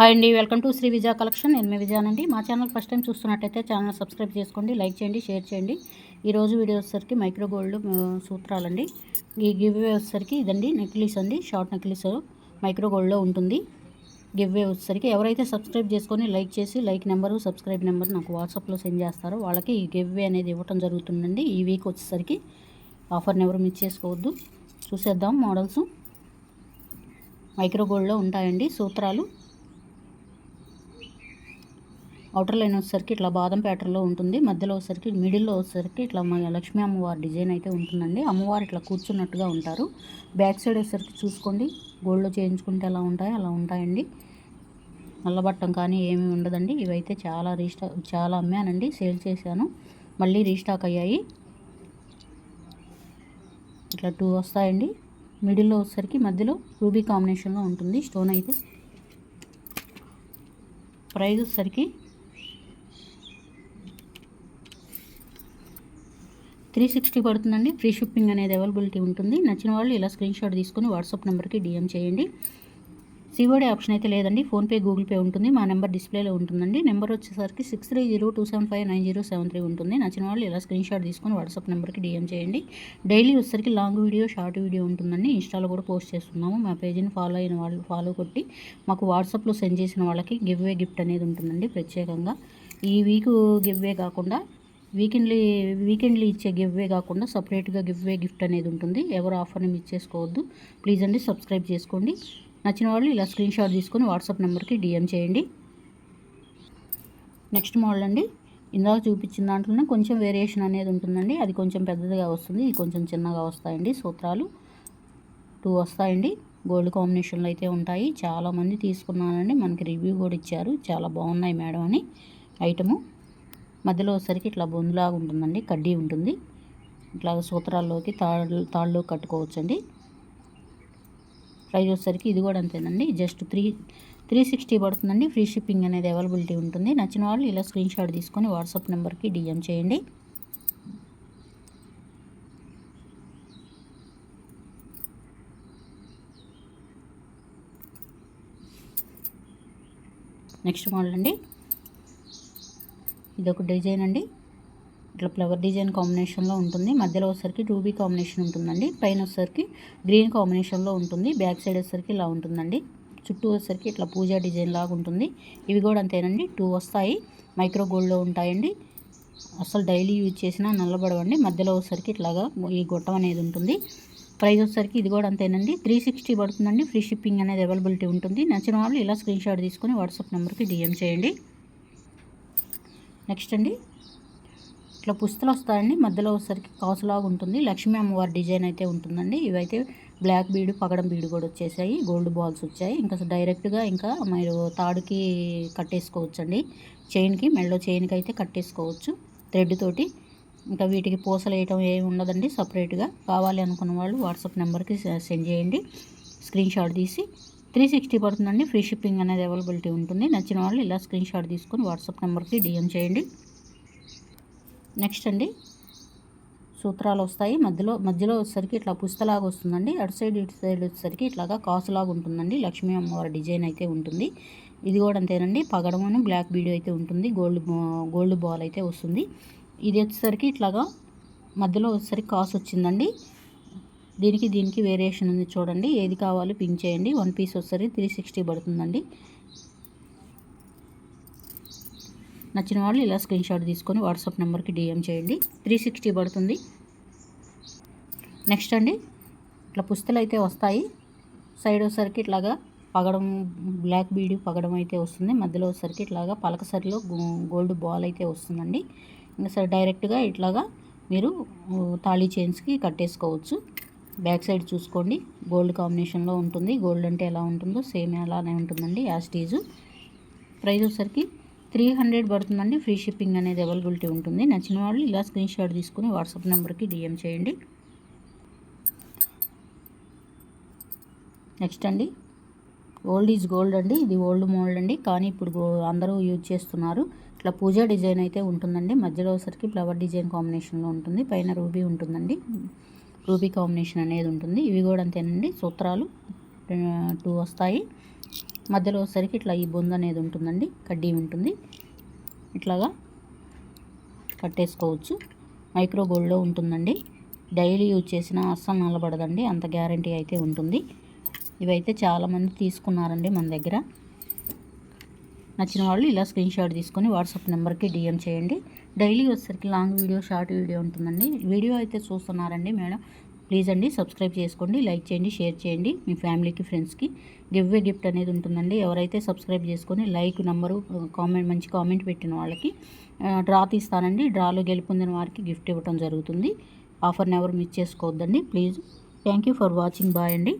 Hi అండి welcome to Shri Vijaya collection. నేను మీ విజయానండి మా ఛానల్ ఫస్ట్ టైం చూస్తున్నట్టయితే ఛానల్ సబ్స్క్రైబ్ చేసుకోండి లైక్ చేయండి షేర్ చేయండి. ఈరోజు వీడియో వచ్చేసరికి మైక్రో గోల్డ్ సూత్రాలండి. ఈ గివ్వే వచ్చేసరికి ఇదండి నెక్లెస్ అండి షార్ట్ నెక్లెస్ మైక్రో గోల్డ్లో ఉంటుంది. గివ్వే వచ్చేసరికి ఎవరైతే సబ్స్క్రైబ్ చేసుకొని లైక్ చేసి లైక్ నెంబరు సబ్స్క్రైబ్ నెంబర్ నాకు వాట్సాప్లో సెండ్ చేస్తారో వాళ్ళకి ఈ గివ్వే అనేది ఇవ్వటం జరుగుతుందండి. ఈ వీక్ వచ్చేసరికి ఆఫర్ని ఎవరు మిస్ చేసుకోవద్దు. చూసేద్దాం మోడల్స్. మైక్రో గోల్డ్లో ఉంటాయండి సూత్రాలు. అవుటర్ లైన్ వచ్చేసరికి ఇట్లా బాదం ప్యాటర్న్లో ఉంటుంది. మధ్యలో వచ్చేసరికి మిడిల్లో వచ్చేసరికి ఇట్లా మన లక్ష్మీ అమ్మవారి డిజైన్ అయితే ఉంటుందండి. అమ్మవారు ఇట్లా కూర్చున్నట్టుగా ఉంటారు. బ్యాక్ సైడ్ వచ్చేసరికి చూసుకోండి. గోల్డ్లో చేయించుకుంటే ఎలా ఉంటాయో అలా ఉంటాయండి. నల్లబట్టం కానీ ఏమీ ఉండదండి. ఇవైతే చాలా రీస్టాక్ చాలా అమ్మానండి. సేల్ చేశాను. మళ్ళీ రీస్టాక్ అయ్యాయి. ఇట్లా టూ వస్తాయండి. మిడిల్లో వచ్చేసరికి మధ్యలో రూబీ కాంబినేషన్లో ఉంటుంది. స్టోన్ అయితే. ప్రైజ్ వచ్చేసరికి త్రీ సిక్స్టీ పడుతుందండి. ఫ్రీ షిప్పింగ్ అనేది అవైలబిలిటీ ఉంటుంది. నచ్చిన వాళ్ళు ఇలా స్క్రీన్ షాట్ తీసుకొని వాట్సాప్ నెంబర్కి డిఎం చేయండి. సిఓడి ఆప్షన్ అయితే లేదండి. ఫోన్పే గూగుల్ పే ఉంటుంది. మా నెంబర్ డిస్ప్లేలో ఉంటుందండి. నెంబర్ వచ్చేసరికి six three zero two seven five nine zero seven three ఉంటుంది. నచ్చిన వాళ్ళు ఇలా స్క్రీన్ షాట్ తీసుకొని వాట్సాప్ నెంబర్కి డిఎం చేయండి. డైలీ వచ్చేసరికి లాంగ్ వీడియో షార్ట్ వీడియో ఉంటుందండి. ఇన్స్టాలో కూడా పోస్ట్ చేస్తున్నాము. మా పేజీని ఫాలో అయిన వాళ్ళు ఫాలో కొట్టి మాకు వాట్సాప్లో సెండ్ చేసిన వాళ్ళకి గివ్వే గిఫ్ట్ అనేది ఉంటుందండి ప్రత్యేకంగా. ఈ వీక్ గివ్వే కాకుండా వీకెండ్లీ వీకెండ్లీ ఇచ్చే గివ్వే కాకుండా సపరేట్గా గివ్వే గిఫ్ట్ అనేది ఉంటుంది. ఎవరు ఆఫర్ని మిస్ చేసుకోవద్దు. ప్లీజ్ అండి సబ్స్క్రైబ్ చేసుకోండి. నచ్చిన వాళ్ళు ఇలా స్క్రీన్ షాట్ తీసుకొని వాట్సాప్ నెంబర్కి డిఎం చేయండి. నెక్స్ట్ మోడల్ అండి. ఇందాక చూపించిన దాంట్లోనే కొంచెం వేరియేషన్ అనేది ఉంటుందండి. అది కొంచెం పెద్దదిగా వస్తుంది. ఇది కొంచెం చిన్నగా వస్తాయండి సూత్రాలు. టూ వస్తాయండి. గోల్డ్ కాంబినేషన్లో అయితే ఉంటాయి. చాలామంది తీసుకున్నానండి. మనకి రివ్యూ కూడా ఇచ్చారు. చాలా బాగున్నాయి మేడం అని. ఐటము. మధ్యలో వచ్చేసరికి ఇట్లా బొందులాగా ఉంటుందండి కడ్డీ ఉంటుంది. ఇట్లా సూత్రాల్లోకి తాళ్ళు తాళ్ళు కట్టుకోవచ్చండి. ప్రైస్ వచ్చేసరికి ఇది కూడా అంతేనండి. జస్ట్ త్రీ త్రీ సిక్స్టీ పడుతుందండి. ఫ్రీ షిప్పింగ్ అనేది అవైలబిలిటీ ఉంటుంది. నచ్చిన వాళ్ళు ఇలా స్క్రీన్ షాట్ తీసుకొని వాట్సాప్ నెంబర్కి డిఎం చేయండి. నెక్స్ట్ మోడల్ అండి. ఇది ఒక డిజైన్ అండి. ఇట్లా ఫ్లవర్ డిజైన్ కాంబినేషన్లో ఉంటుంది. మధ్యలో వచ్చేసరికి రూబీ కాంబినేషన్ ఉంటుందండి. పైన వచ్చేసరికి గ్రీన్ కాంబినేషన్లో ఉంటుంది. బ్యాక్ సైడ్ వచ్చేసరికి ఇలా ఉంటుందండి. చుట్టూ వచ్చేసరికి ఇట్లా పూజా డిజైన్ లాగా ఉంటుంది. ఇవి కూడా అంతేనండి. టూ వస్తాయి. మైక్రో గోల్డ్లో ఉంటాయండి. అసలు డైలీ యూజ్ చేసినా నల్లబడవండి. మధ్యలో వచ్చేసరికి ఇట్లాగా ఈ గొట్టం అనేది ఉంటుంది. ప్రైస్ వచ్చేసరికి ఇది కూడా అంతేనండి. త్రీ సిక్స్టీ పడుతుందండి. ఫ్రీ షిప్పింగ్ అనేది అవైలబిలిటీ ఉంటుంది. నచ్చిన వాళ్ళు ఇలా స్క్రీన్ షాట్ తీసుకొని వాట్సాప్ నెంబర్కి డిఎం చేయండి. నెక్స్ట్ అండి. ఇట్లా పుస్తలు వస్తాయండి. మధ్యలో వచ్చేసరికి కాసులాగా ఉంటుంది. లక్ష్మీ అమ్మవారి డిజైన్ అయితే ఉంటుందండి. ఇవైతే బ్లాక్ బీడు పగడం బీడు కూడా వచ్చేసాయి. గోల్డ్ బాల్స్ వచ్చాయి. ఇంకా డైరెక్ట్గా ఇంకా మీరు తాడుకి కట్టేసుకోవచ్చండి. చైన్కి మెడలో చైన్కి అయితే కట్టేసుకోవచ్చు. థ్రెడ్ తోటి ఇంకా వీటికి పూసలు వేయటం ఏమి ఉండదండి. సపరేట్గా కావాలి అనుకున్న వాళ్ళు వాట్సాప్ నెంబర్కి సెండ్ చేయండి. స్క్రీన్ షాట్ తీసి త్రీ సిక్స్టీ పడుతుందండి. ఫ్రీ షిప్పింగ్ అనేది అవైలబిలిటీ ఉంటుంది. నచ్చిన వాళ్ళు ఇలా స్క్రీన్ షాట్ తీసుకొని వాట్సాప్ నెంబర్కి డిఎం చేయండి. నెక్స్ట్ అండి. సూత్రాలు వస్తాయి. మధ్యలో మధ్యలో వచ్చేసరికి ఇట్లా పుస్తలాగా వస్తుందండి. అటు సైడ్ ఇటు సైడ్ వచ్చేసరికి ఇట్లాగా కాసులాగా ఉంటుందండి. లక్ష్మీ అమ్మవారి డిజైన్ అయితే ఉంటుంది. ఇది కూడా అంతేనండి. పగడమును బ్లాక్ బీడియో అయితే ఉంటుంది. గోల్డ్ గోల్డ్ బాల్ అయితే వస్తుంది. ఇది వచ్చేసరికి ఇట్లాగా మధ్యలో వచ్చేసరికి కాసు వచ్చిందండి. దీనికి దీనికి వేరియేషన్ ఉంది చూడండి. ఏది కావాలో పింక్ చేయండి. వన్ పీస్ వస్తుంది త్రీ సిక్స్టీ పడుతుందండి. నచ్చిన వాళ్ళు ఇలా స్క్రీన్ షాట్ తీసుకొని వాట్సాప్ నెంబర్కి డిఎం చేయండి. త్రీ సిక్స్టీ పడుతుంది. నెక్స్ట్ అండి. ఇట్లా పుస్తలు అయితే వస్తాయి. సైడ్ వచ్చేసరికి ఇట్లాగా పగడం బ్లాక్ బీడి పగడం అయితే వస్తుంది. మధ్యలో వచ్చేసరికి ఇట్లాగా పలకసరిలో గోల్డ్ బాల్ అయితే వస్తుందండి. ఇంకా సరే డైరెక్ట్గా ఇట్లాగా మీరు తాళీ చైన్స్కి కట్టేసుకోవచ్చు. బ్యాక్ సైడ్ చూసుకోండి. గోల్డ్ కాంబినేషన్లో ఉంటుంది. గోల్డ్ అంటే ఎలా ఉంటుందో సేమ్ అలానే ఉంటుందండి యాస్టీజు ప్రైస్ వచ్చేసరికి త్రీ హండ్రెడ్ పడుతుందండి. ఫ్రీ షిప్పింగ్ అనేది అవైలబిలిటీ ఉంటుంది. నచ్చిన వాళ్ళు ఇలా స్క్రీన్ షాట్ తీసుకుని వాట్సాప్ నెంబర్కి డిఎం చేయండి. నెక్స్ట్ అండి. ఓల్డ్ ఈజ్ గోల్డ్ అండి. ఇది ఓల్డ్ మోల్డ్ అండి. కానీ ఇప్పుడు అందరూ యూజ్ చేస్తున్నారు. ఇట్లా పూజా డిజైన్ అయితే ఉంటుందండి. మధ్యలో వచ్చరికి ఫ్లవర్ డిజైన్ కాంబినేషన్లో ఉంటుంది. పైన రూబీ ఉంటుందండి. రూబీ కాంబినేషన్ అనేది ఉంటుంది. ఇవి కూడా అంతేనండి. సూత్రాలు టూ వస్తాయి. మధ్యలో వచ్చేసరికి ఇట్లా ఈ బొంద అనేది ఉంటుందండి. కడ్డీ ఉంటుంది. ఇట్లాగా కట్టేసుకోవచ్చు. మైక్రో గోల్డ్లో ఉంటుందండి. డైలీ యూజ్ చేసినా అస్సలు నల్లబడదండి. అంత గ్యారంటీ అయితే ఉంటుంది. ఇవైతే చాలామంది తీసుకున్నారండి మన దగ్గర. నచ్చిన వాళ్ళు ఇలా స్క్రీన్షాట్ తీసుకొని వాట్సాప్ నెంబర్కి డిఎం చేయండి. డైలీ వచ్చేసరికి లాంగ్ వీడియో షార్ట్ వీడియో ఉంటుందండి. వీడియో అయితే చూస్తున్నారండి మేడం. ప్లీజ్ అండి సబ్స్క్రైబ్ చేసుకోండి లైక్ చేయండి షేర్ చేయండి మీ ఫ్యామిలీకి ఫ్రెండ్స్కి. గివ్ గిఫ్ట్ అనేది ఉంటుందండి. ఎవరైతే సబ్స్క్రైబ్ చేసుకొని లైక్ నెంబరు కామెంట్ మంచి కామెంట్ పెట్టిన వాళ్ళకి డ్రా తీస్తానండి. డ్రాలో గెలుపొందిన వారికి గిఫ్ట్ ఇవ్వడం జరుగుతుంది. ఆఫర్ని ఎవరు మిస్ చేసుకోవద్దండి. Please. Thank you for watching. Bye అండి.